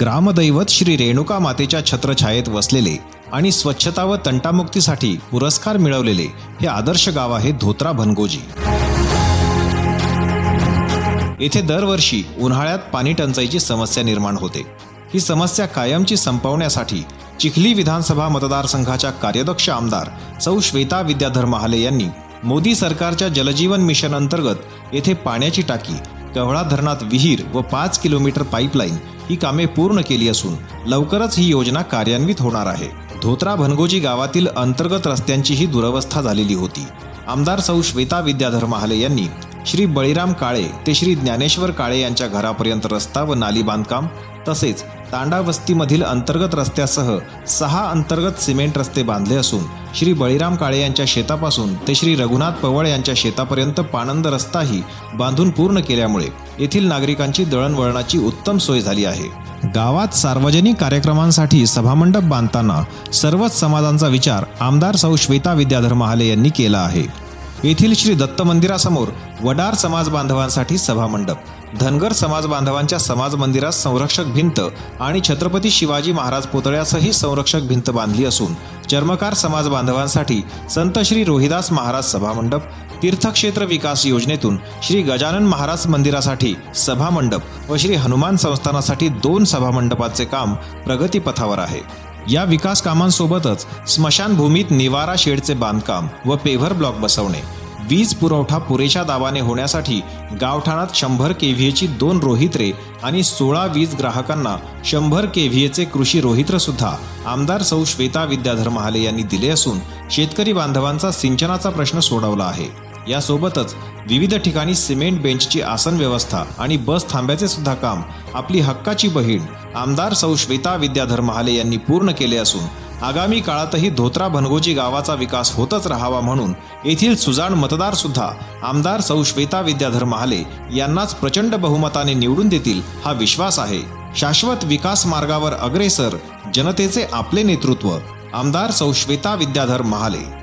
ग्रामदैवत श्री रेणुका मातेच्या छत्रछायेत वसलेले आणि स्वच्छता व तंटामुक्तीसाठी पुरस्कार मिळवलेले हे आदर्श गाव आहे धोत्रा भनगोजी. येथे दरवर्षी उन्हाळ्यात पाणी टंचाईची समस्या निर्माण होते. ही समस्या कायमची संपवण्यासाठी चिखली विधानसभा मतदारसंघाच्या कार्यदक्ष आमदार सौ श्वेता विद्याधर महाले यांनी मोदी सरकारच्या जलजीवन मिशन अंतर्गत येथे पाण्याची टाकी कव्हळा धरणात विहीर व पाच किलोमीटर पाईपलाईन ही कामे पूर्ण केली असून लवकरच ही योजना कार्यान्वित होणार आहे. धोत्रा भनगोजी गावातील अंतर्गत रस्त्यांचीही दुरवस्था झालेली होती. आमदार सौ श्वेता विद्याधर महाले यांनी श्री बळीराम काळे ते श्री ज्ञानेश्वर काळे यांच्या घरापर्यंत रस्ता व नाली बांधकाम तसेच तांडा वस्तीमधील अंतर्गत रस्त्यासह सहा अंतर्गत सिमेंट रस्ते बांधले असून श्री बळीराम काळे यांच्या शेतापासून ते श्री रघुनाथ पवळ यांच्या शेतापर्यंत पाणंद रस्ताही बांधून पूर्ण केल्यामुळे येथील नागरिकांची दळणवळणाची उत्तम सोय झाली आहे. गावात सार्वजनिक कार्यक्रमांसाठी सभामंडप बांधताना सर्वच समाजांचा विचार आमदार सौ श्वेता विद्याधर महाले यांनी केला आहे. येथील श्री दत्त मंदिरासमोर वडार समाज बांधवांसाठी सभामंडप. धनगर समाज बांधवांच्या समाज मंदिरात संरक्षक भिंत आणि छत्रपती शिवाजी महाराज पुतळ्यासही संरक्षक भिंत बांधली असून चर्मकार समाज बांधवांसाठी संत श्री रोहिदास महाराज सभामंडप तीर्थक्षेत्र विकास योजनेतून श्री गजानन महाराज मंदिरासाठी सभामंडप व श्री हनुमान संस्थानासाठी दोन सभामंडपाचे काम प्रगतीपथावर आहे. या विकास कामांसोबतच स्मशानभूमीत निवारा शेडचे बांधकाम व पेव्हर ब्लॉक बसवणे वीज पुरवठा पुरेशा दाबाने होण्यासाठी गावठाणात शंभर केव्हीएची दोन रोहित्रे आणि सोळा वीज ग्राहकांना शंभर केव्हीएचे कृषी रोहित्र सुद्धा आमदार सौ श्वेता विद्याधर महाले यांनी दिले असून शेतकरी बांधवांचा सिंचनाचा प्रश्न सोडवला आहे. यासोबतच विविध ठिकाणी सिमेंट बेंचची आसन व्यवस्था आणि बस थांब्याचे सुद्धा काम आपली हक्काची बहीण आमदार सौ श्वेता विद्याधर महाले यांनी पूर्ण केले असून आगामी काळातही धोत्रा भनगोजी गावाचा विकास होतच राहावा म्हणून येथील सुजाण मतदार सुद्धा आमदार सौ श्वेता विद्याधर महाले यांनाच प्रचंड बहुमताने निवडून देतील हा विश्वास आहे. शाश्वत विकास मार्गावर अग्रेसर जनतेचे आपले नेतृत्व आमदार सौ श्वेता विद्याधर महाले